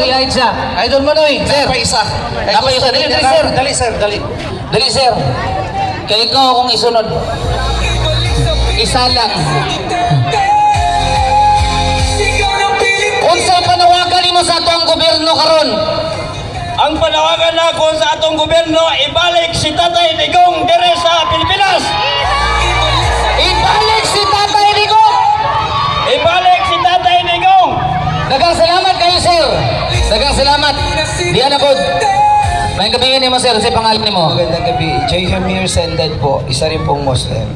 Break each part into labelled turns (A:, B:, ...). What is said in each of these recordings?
A: Siya. Idol Manoy, sir.
B: Dapat isa.
A: Dapat isa. Dali, dali, sir.
B: Dali, sir. Dali.
A: Dali, sir. Kaya ikaw akong isunod. Isa lang. Unsay panawagan nimo sa atong gobyerno karon?
C: Ang panawagan nako sa atong gobyerno, ibalik si Tatay Digong dire sa Pilipinas!
A: Ibalik si Tatay Digo!
C: Ibalik si Tatay Digong!
A: Dagang salamat kayo, sir. Dagang salamat. Diyan na po. May gabihin mo, sir, sa pangalan nimo.
B: Magandang gabi. Jay Hamir Sendad po. Isa rin pong Muslim.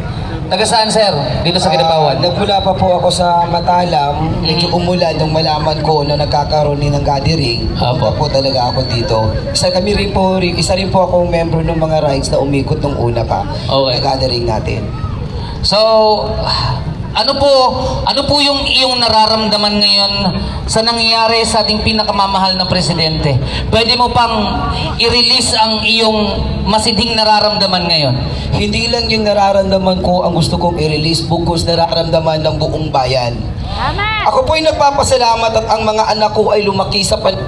A: Taga saan, sir? Dito sa Kinabawan.
B: Ah, nagmula pa po ako sa Matalam. Medyo umulan nung malaman ko na nagkakaroon din ng gathering.
A: Apo.
B: Po talaga ako dito. Isa kami rin po, isa rin po akong member ng mga rides na umikot nung una pa.
A: Okay.
B: Na gathering natin.
A: So, ano po, ano po yung iyong nararamdaman ngayon sa nangyayari sa ating pinakamamahal na presidente? Pwede mo pang i-release ang iyong masidhing nararamdaman ngayon?
B: Hindi lang yung nararamdaman ko ang gusto kong i-release, bukos nararamdaman ng buong bayan. Ako po'y nagpapasalamat at ang mga anak ko ay lumaki sa, pan-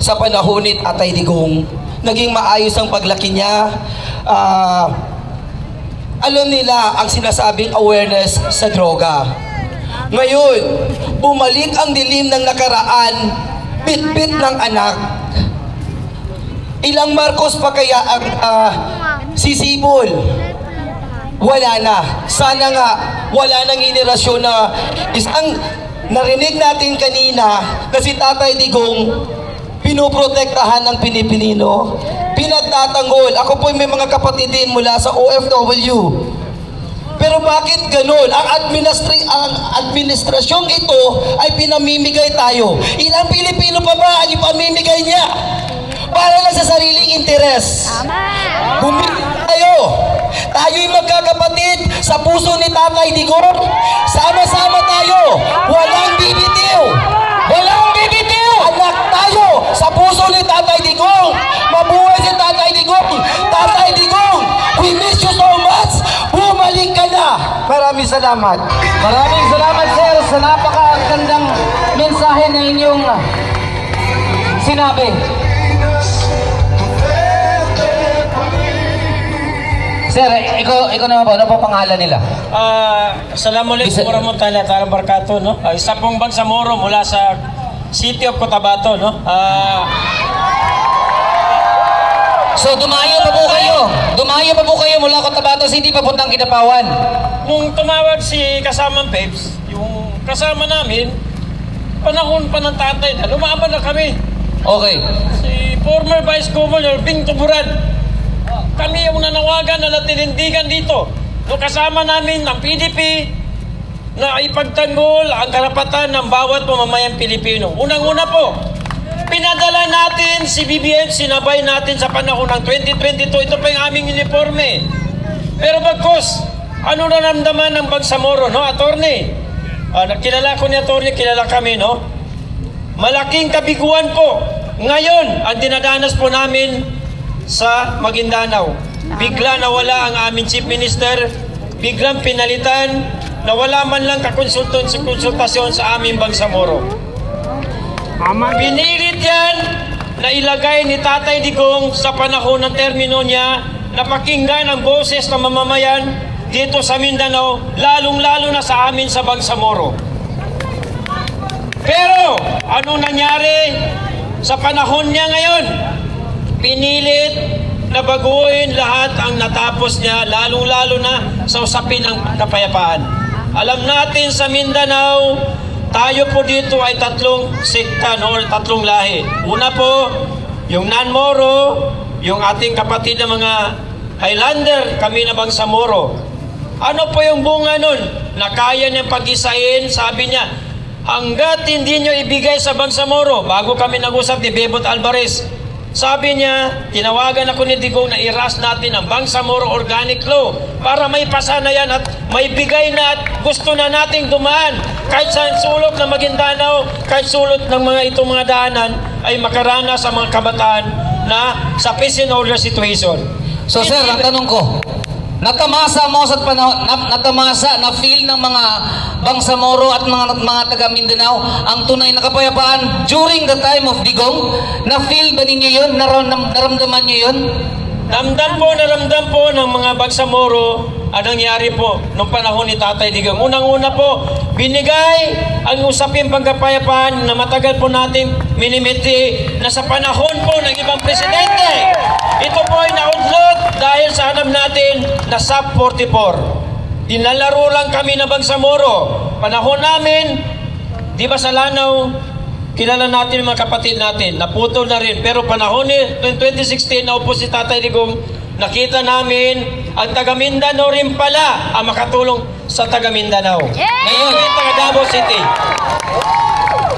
B: sa panahon ni Tatay Digong. Naging maayos ang paglaki niya. Ah, alam nila ang sinasabing awareness sa droga. Ngayon, bumalik ang dilim ng nakaraan, bit-bit ng anak. Ilang Marcos pa kaya ang ah, sisibol? Wala na. Sana nga, wala nang henerasyon na isang narinig natin kanina na si Tatay Digong pinoprotektahan ng Pinipinino, pinagtatanggol. Ako po may mga kapatid din mula sa OFW. Pero bakit ganun? Ang, administri ang administrasyong ito ay pinamimigay tayo. Ilang Pilipino pa ba ang ipamimigay niya? Para lang sa sariling interes. Bumili tayo. Tayo'y magkakapatid sa puso ni Tatay Digong. Sama-sama tayo. Walang bibitiw. Maraming salamat.
A: Maraming salamat, sir, sa napakagandang mensahe na inyong sinabi. Sir, ikaw, ikaw naman po, ano po pangalan nila?
C: Ah, Assalamualaikum
A: Bisa-
C: warahmatullahi taala wabarakatuh, no? Ah, isa pong Bangsamoro mula sa City of Cotabato, no? Ah,
A: So, dumayo pa po kayo. Dumayo pa po kayo mula Cotabato City papuntang Kinapawan.
C: nung tumawag si kasamang Peps, yung kasama namin, panahon pa ng tatay na, lumaban na kami.
A: Okay.
C: Si former Vice Governor Bing Tuburan, kami yung nanawagan na natinindigan dito. No, kasama namin ng PDP na ipagtanggol ang karapatan ng bawat pamamayang Pilipino. Unang-una po, pinadala natin si BBM, sinabay natin sa panahon ng 2022. Ito pa yung aming uniforme. Pero bagkos, ano naramdaman ng Bagsamoro, no, attorney? Ah, kilala ko ni attorney, kilala kami, no? Malaking kabiguan po. Ngayon, ang dinadanas po namin sa Maguindanao. Bigla nawala ang aming Chief Minister, biglang pinalitan, nawala man lang kakonsultasyon sa aming Bangsamoro. Pinilit yan na ilagay ni Tatay Digong sa panahon ng termino niya na pakinggan ang boses ng mamamayan dito sa Mindanao, lalong-lalo na sa amin sa Bangsamoro. Pero, anong nangyari sa panahon niya ngayon? Pinilit na baguhin lahat ang natapos niya, lalong-lalo na sa usapin ng kapayapaan. Alam natin sa Mindanao, tayo po dito ay tatlong sekta no, tatlong lahi. Una po, yung Nanmoro, yung ating kapatid na mga Highlander, kami na bang Samoro. Ano po yung bunga nun? Na kaya niyang pag-isain, sabi niya, hanggat hindi niyo ibigay sa Bangsamoro, bago kami nag-usap ni Bebot Alvarez, sabi niya, tinawagan ako ni Digong na iras natin ang Bangsamoro Organic Law para may pasa na yan at may bigay na at gusto na nating dumaan. Kahit sa sulok ng Maguindanao, kahit sulot ng mga itong mga daanan ay makaranas sa mga kabataan na sa peace and order situation.
A: So, sir, ang tanong ko, natamasa mo sa panahon, na, natamasa, na feel ng mga Bangsamoro at mga mga taga Mindanao ang tunay na kapayapaan during the time of Digong? Na feel ba ninyo yun? Naram, naramdaman nyo yun?
C: Ramdam po na ramdam po ng mga Bagsamoro ang nangyari po nung panahon ni Tatay Digong. Unang-una po, binigay ang usapin pagkapayapaan na matagal po natin minimiti na sa panahon po ng ibang presidente. Ito po ay naudlot dahil sa alam natin na SAP 44. Dinalaro lang kami na Bagsamoro. Panahon namin, Di ba sa Lanao, kilala natin mga kapatid natin, naputol na rin. Pero panahon ni 2016 na upo si Tatay Digong, nakita namin ang taga Mindanao rin pala ang makatulong sa taga Mindanao. Ngayon, yung taga Davao City.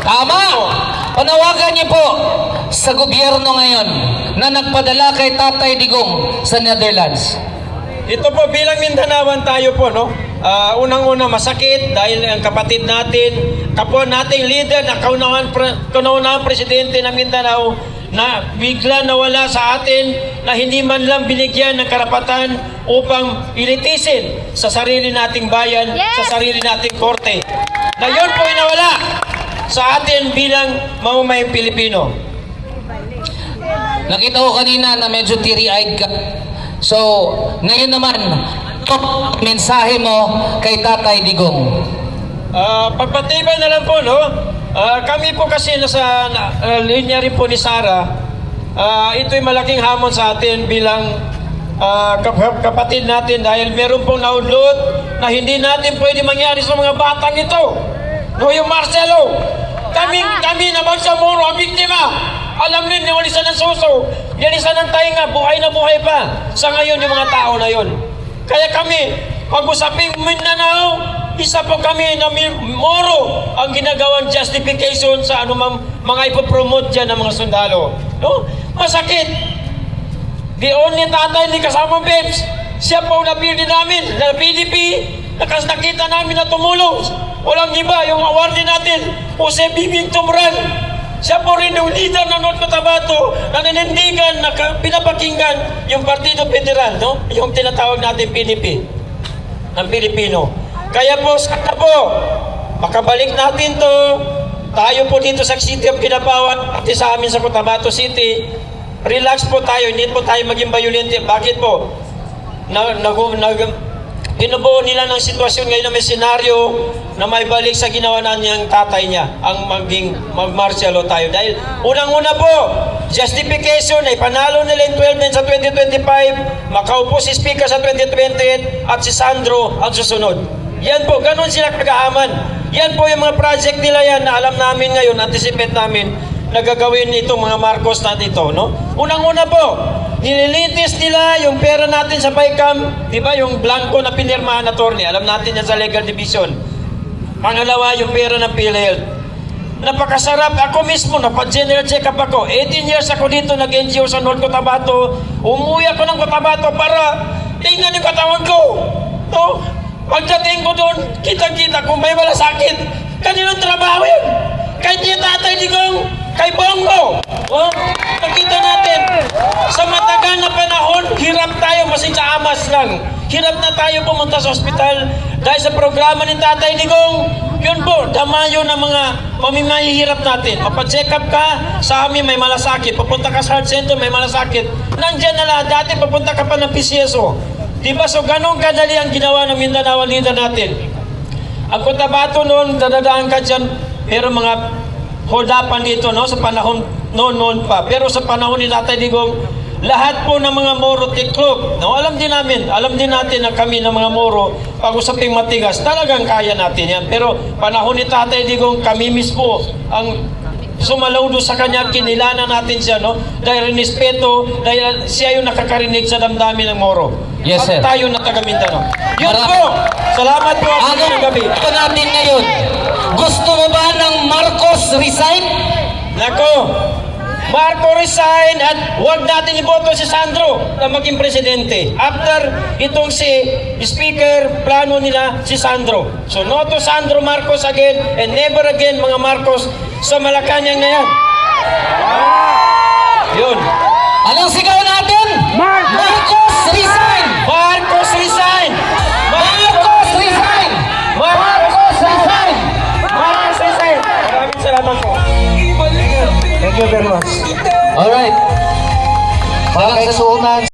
A: Tama! Panawagan niyo po sa gobyerno ngayon na nagpadala kay Tatay Digong sa Netherlands.
C: Ito po bilang Mindanawan tayo po, no? Ah, unang-una masakit dahil ang kapatid natin, kapwa nating leader na kaunawang, pre, kaunawang presidente ng Mindanao na bigla nawala sa atin na hindi man lang binigyan ng karapatan upang ilitisin sa sarili nating bayan, sa sarili nating korte. Na yun po ay nawala sa atin bilang mamamayang Pilipino.
A: Nakita ko kanina na medyo teary-eyed ka. So, ngayon naman, top mensahe mo kay Tatay Digong.
C: Ah, pagpatibay na lang po, no? Ah, kami po kasi nasa na, ah, linya rin po ni Sara. Ah, ito'y malaking hamon sa atin bilang ah, kap- kapatid natin dahil meron pong naudlot na hindi natin pwede mangyari sa mga batang ito. No, yung Marcelo. Kami, kami naman sa muro, ang biktima. Alam din, niwalisan ng suso. Nilisan ng tainga, buhay na buhay pa. Sa ngayon, yung mga tao na yon. Kaya kami, pag-usaping Mindanao, isa po kami na moro ang ginagawang justification sa anumang mga ipopromote dyan ng mga sundalo. No? Masakit. The only tatay ni kasama Babes, siya po na din namin, na PDP, nakas nakita namin na tumulong. Walang iba, yung awardee natin, Jose Bibing Tumran. Siya po rin yung leader ng North Cotabato na nanindigan, na pinapakinggan yung Partido Federal, no? yung tinatawag natin PDP ng Pilipino. Kaya po, sana po, makabalik natin to. Tayo po dito sa City of Kinabawan, pati sa amin sa Cotabato City. Relax po tayo, hindi po tayo maging violente. Bakit po? Na, nag, binubuo nila ng sitwasyon ngayon na may senaryo na may balik sa ginawa na niyang tatay niya, ang maging mag-martial law tayo. Dahil unang-una po, justification ay panalo nila yung 12 men sa 2025, makaupo si Speaker sa 2028 at si Sandro ang susunod. Yan po, ganun sila kagahaman. Yan po yung mga project nila yan na alam namin ngayon, anticipate namin, na gagawin itong mga Marcos na ito, no? Unang-una po, nililitis nila yung pera natin sa PICAM, di ba yung blanco na pinirmahan na attorney, alam natin yan sa legal division. Pangalawa, yung pera ng PhilHealth. Napakasarap. Ako mismo, napa-general check-up ako. 18 years ako dito, nag-NGO sa North Cotabato. Umuwi ako ng Cotabato para tingnan yung katawan ko. No? Pagdating ko doon, kitang-kita kung may wala sakit. Kaninong trabaho yun? Kay Tia Tatay Digong, kay Bongo. Oh, nakita natin, sa matagal na panahon, hirap tayo, masing sa amas lang. Hirap na tayo pumunta sa ospital dahil sa programa ni Tatay Digong. Yun po, damayo ng mga pamimahihirap natin. Mapacheck up ka, sa amin may malasakit. Papunta ka sa heart center, may malasakit. Nandyan na lahat. Dati papunta ka pa ng PCSO. Diba? So, ganun kadali ang ginawa ng Mindanao leader natin. Ang Cotabato noon, dadadaan ka dyan, pero mga holdapan dito no, sa panahon noon-noon pa. Pero sa panahon ni Tatay Digong, lahat po ng mga Moro tiklop, no, alam din namin, alam din natin na kami ng mga Moro, pag usaping matigas, talagang kaya natin yan. Pero panahon ni Tatay Digong, kami mismo ang sumalaw doon sa kanya, kinilanan natin siya, no? Dahil respeto, dahil siya yung nakakarinig sa damdamin ng Moro.
A: Yes, sir.
C: At tayo na taga Mindanao. Yun
A: Marami-
C: po! Salamat po ako
A: Anong
C: ng gabi.
A: ito natin ngayon? Gusto mo ba resign?
C: Nako, Marco resign at huwag natin iboto si Sandro na maging presidente. After itong si Speaker, plano nila si Sandro. So no to Sandro Marcos again and never again mga Marcos sa Malacanang na yan.
A: Alright. Mga kaisuunan,